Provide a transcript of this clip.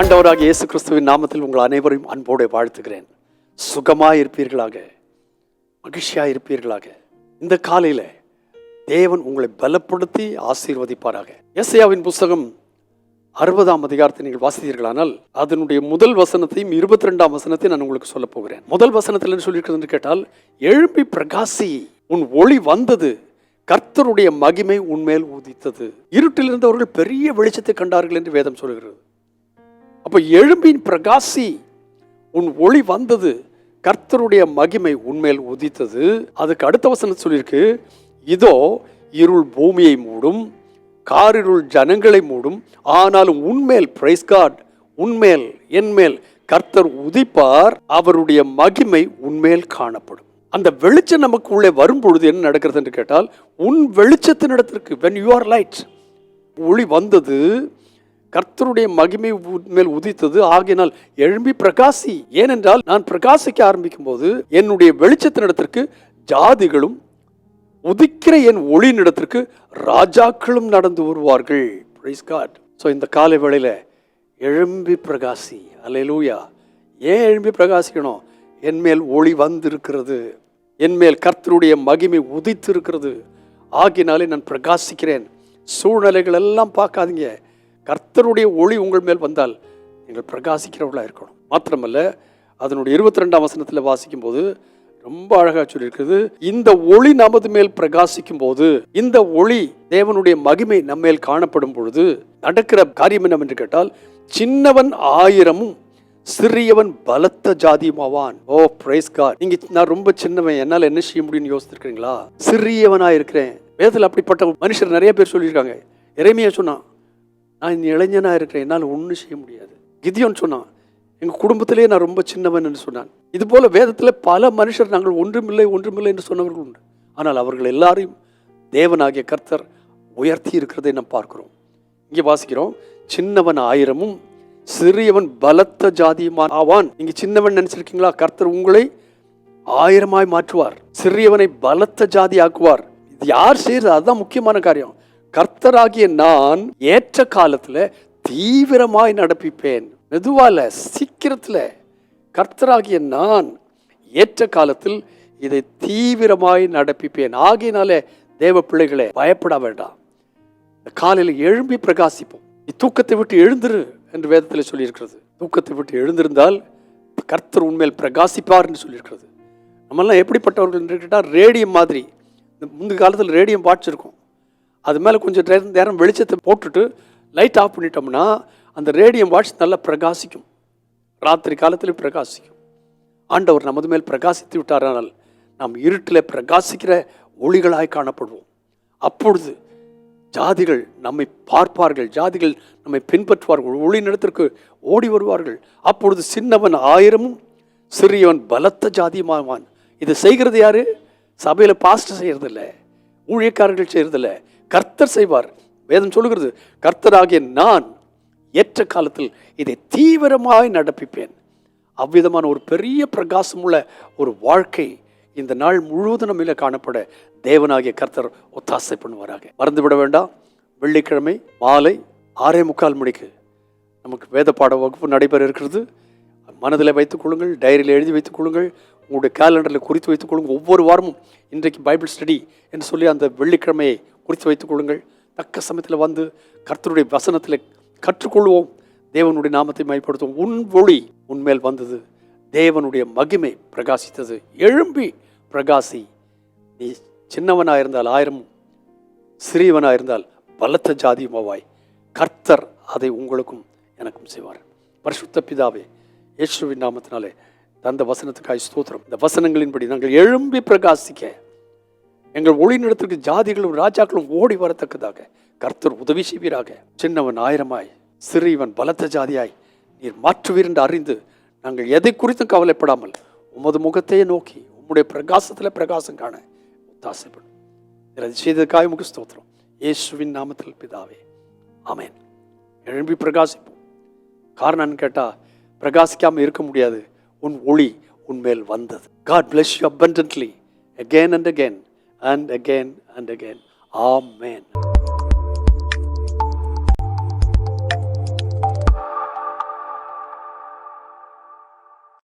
அண்டவராக இயேசு கிறிஸ்துவின் நாமத்தில் உங்கள் அனைவரையும் அன்போடு வாழ்த்துகிறேன். சுகமாக இருப்பீர்களாக மகிழ்ச்சியாக இருப்பீர்களாக இந்த காலையில தேவன் உங்களை பலப்படுத்தி ஆசீர்வதிப்பாராக. எஸ்ஐயாவின் புஸ்தகம் அறுபதாம் அதிகாரத்தை நீங்கள் வாசித்தீர்களானால் அதனுடைய முதல் வசனத்தையும் இருபத்தி ரெண்டாம் வசனத்தையும் நான் உங்களுக்கு சொல்ல போகிறேன். முதல் வசனத்தில் என்ன சொல்லியிருக்கிறது என்று கேட்டால் எழும்பி பிரகாசி உன் ஒளி வந்தது கர்த்தருடைய மகிமை உன்மேல் உதித்தது. இருட்டில் இருந்தவர்கள் பெரிய வெளிச்சத்தை கண்டார்கள் என்று வேதம் சொல்கிறது. அப்போ எழும்பின் பிரகாசி உன் ஒளி வந்தது கர்த்தருடைய மகிமை உன்மேல் உதித்தது. அதுக்கு அடுத்த வசனம் சொல்லியிருக்கு இதோ இருள் பூமியை மூடும் காரிருள் ஜனங்களை மூடும் ஆனாலும் உன்மேல் பிரைஸ் காட் உன்மேல் என்மேல் கர்த்தர் உதிப்பார் அவருடைய மகிமை உன்மேல் காணப்படும். அந்த வெளிச்சம் நமக்கு உள்ளே வரும் பொழுது என்ன நடக்கிறது என்று கேட்டால் உன் வெளிச்சத்தின் இடத்திற்கு வென் யூ ஆர் லைட் ஒளி வந்தது கர்த்தருடைய மகிமை உன் மேல் உதித்தது. ஆகையினால் எழும்பி பிரகாசி. ஏனென்றால் நான் பிரகாசிக்க ஆரம்பிக்கும் போது என்னுடைய வெளிச்சத்தினிடத்திற்கு ஜாதிகளும் உதிக்கிற என் ஒளியினிடத்திற்கு ராஜாக்களும் நடந்து வருவார்கள். காட் ஸோ இந்த காலை வேளையில் எழும்பி பிரகாசி. அலையலூயா ஏன் எழும்பி பிரகாசிக்கணும்? என் மேல் ஒளி வந்திருக்கிறது. என் மேல் கர்த்தருடைய மகிமை உதித்து இருக்கிறது ஆகினாலே நான் பிரகாசிக்கிறேன். சூழ்நிலைகள் எல்லாம் பார்க்காதீங்க. கர்த்தருடைய ஒளி உங்கள் மேல் வந்தால் நீங்கள் பிரகாசிக்கிறவர்களாக இருக்கணும். மாத்திரமல்ல அதனுடைய இருபத்தி ரெண்டாம் வசனத்தில் வாசிக்கும் போது ரொம்ப அழகாக சொல்லியிருக்கிறது இந்த ஒளி நமது மேல் பிரகாசிக்கும் போது இந்த ஒளி தேவனுடைய மகிமை நம்மேல் காணப்படும் பொழுது நடக்கிற காரியம் என்னவென்று கேட்டால் சின்னவன் ஆயிரமும் சிறியவன் பலத்த ஜாதியுமாவான். ஓ பிரைஸ் கார் நீங்க நான் ரொம்ப சின்னவன் என்னால என்ன செய்ய முடியும்னு யோசிச்சிருக்கீங்களா சிறியவனா இருக்கிறேன் வேதத்தில் அப்படிப்பட்ட மனுஷர் நிறைய பேர் சொல்லியிருக்காங்க. இறைமையா சொன்னான் நான் இந்த இளைஞனாக இருக்கிறேன் என்னால் ஒன்றும் செய்ய முடியாது. கிதியோன்னு சொன்னான் எங்கள் குடும்பத்திலேயே நான் ரொம்ப சின்னவன் என்று சொன்னான். இதுபோல் வேதத்தில் பல மனுஷர் நாங்கள் ஒன்றுமில்லை ஒன்றுமில்லை என்று சொன்னவர்கள் உண்டு. ஆனால் அவர்கள் எல்லாரையும் தேவனாகிய கர்த்தர் உயர்த்தி இருக்கிறதை நாம் பார்க்கிறோம். இங்கே வாசிக்கிறோம் சின்னவன் ஆயிரமும் சிறியவன் பலத்த ஜாதியுமான் ஆவான். நீங்க சின்னவன் நினைச்சிருக்கீங்களா? கர்த்தர் உங்களை ஆயிரமாய் மாற்றுவார் சிறியவனை பலத்த ஜாதி ஆக்குவார் இது யார் செய்யறது? அதுதான் முக்கியமான காரியம். கர்த்தராகிய நான் ஏற்ற காலத்தில் தீவிரமாய் நடப்பிப்பேன். மெதுவால சீக்கிரத்தில். கர்த்தராகிய நான் ஏற்ற காலத்தில் இதை தீவிரமாய் நடப்பிப்பேன். ஆகையினாலே தேவ பிள்ளைகளை பயப்பட வேண்டாம். காலையில் எழும்பி பிரகாசிப்போம். நீ தூக்கத்தை விட்டு எழுந்துரு என்று வேதத்தில் சொல்லியிருக்கிறது. தூக்கத்தை விட்டு எழுந்திருந்தால் கர்த்தர் உண்மையில் பிரகாசிப்பார் என்று சொல்லியிருக்கிறது. நம்மெல்லாம் எப்படிப்பட்டவர்கள் என்று கேட்டால் ரேடியம் மாதிரி. இந்த முந்தைய காலத்தில் ரேடியம் வாட்ச் இருக்கும் அது மேலே கொஞ்சம் நேரம் நேரம் வெளிச்சத்தை போட்டுட்டு லைட் ஆஃப் பண்ணிட்டோம்னா அந்த ரேடியம் வாட்ச் நல்லா பிரகாசிக்கும். ராத்திரி காலத்தில் பிரகாசிக்கும். ஆண்டவர் நமது மேல் பிரகாசித்து விட்டாரானால் நாம் இருட்டில் பிரகாசிக்கிற ஒளிகளாய் காணப்படுவோம். அப்பொழுது ஜாதிகள் நம்மை பார்ப்பார்கள். ஜாதிகள் நம்மை பின்பற்றுவார்கள். ஒளி நிலத்திற்கு ஓடி வருவார்கள். அப்பொழுது சின்னவன் ஆயிரமும் சிறியவன் பலத்த ஜாதியுமாவான். இதை செய்கிறது யாரு? சபையில் பாஸ்டர் இல்லை ஊழியக்காரர்கள் செய்கிறதில்ல கர்த்தர் செய்வார். வேதம் சொல்லுகிறது கர்த்தராகிய நான் ஏற்ற காலத்தில் இதை தீவிரமாய் நடப்பிப்பேன். அவ்விதமான ஒரு பெரிய பிரகாசமுள்ள ஒரு வாழ்க்கை இந்த நாள் முழுவதும் நம்மில காணப்பட தேவனாகிய கர்த்தர் ஒத்தாசை பண்ணுவாராக. மறந்துவிட வேண்டாம். வெள்ளிக்கிழமை மாலை ஆறே முக்கால் மணிக்கு நமக்கு வேத பாட வகுப்பு நடைபெற இருக்கிறது. மனதில் வைத்துக் கொள்ளுங்கள் டைரியில் எழுதி வைத்துக் கொள்ளுங்கள். உங்களுடைய கேலண்டரில் குறித்து வைத்துக் கொள்ளுங்கள். ஒவ்வொரு வாரமும் இன்றைக்கு பைபிள் ஸ்டடி என்று சொல்லி அந்த வெள்ளிக்கிழமையை குறித்து வைத்துக் கொள்ளுங்கள். தக்க சமயத்தில் வந்து கர்த்தருடைய வசனத்தில் கற்றுக்கொள்வோம். தேவனுடைய நாமத்தை மைப்படுத்துவோம் உன் ஒளி உன்மேல் வந்தது. தேவனுடைய மகிமை பிரகாசித்தது. எழும்பி பிரகாசி. நீ சின்னவனாக இருந்தால் ஆயிரம் சிறியவனாக இருந்தால் பலத்த ஜாதியுமாவாய் கர்த்தர் அதை உங்களுக்கும் எனக்கும் செய்வார். பரிசுத்த பிதாவே இயேசுவின் நாமத்தினாலே தந்த வசனத்துக்காய் ஸ்தோத்திரம். இந்த வசனங்களின்படி நாங்கள் எழும்பி பிரகாசிக்க எங்கள் ஒளி நிலத்திற்கு ஜாதிகளும் ராஜாக்களும் ஓடி வரத்தக்கதாக கர்த்தர் உதவி செய்வீராக. சின்னவன் ஆயிரமாய் சிறியவன் பலத்த ஜாதியாய் நீர் மாற்றுவீர் என்று அறிந்து நாங்கள் எதை குறித்தும் கவலைப்படாமல் உமது முகத்தையே நோக்கி உம்முடைய பிரகாசத்தில் பிரகாசம் காண ஒத்தாசைப்படும் இதை செய்ததுக்காக உமக்கு ஸ்தோத்திரம். இயேசுவின் நாமத்தில் பிதாவே ஆமேன். எழும்பி பிரகாசிப்போம். காரணம்னு கேட்டால் பிரகாசிக்காமல் இருக்க முடியாது. உன் ஒளி உன்மேல் வந்தது God bless you abundantly again and again and again and again amen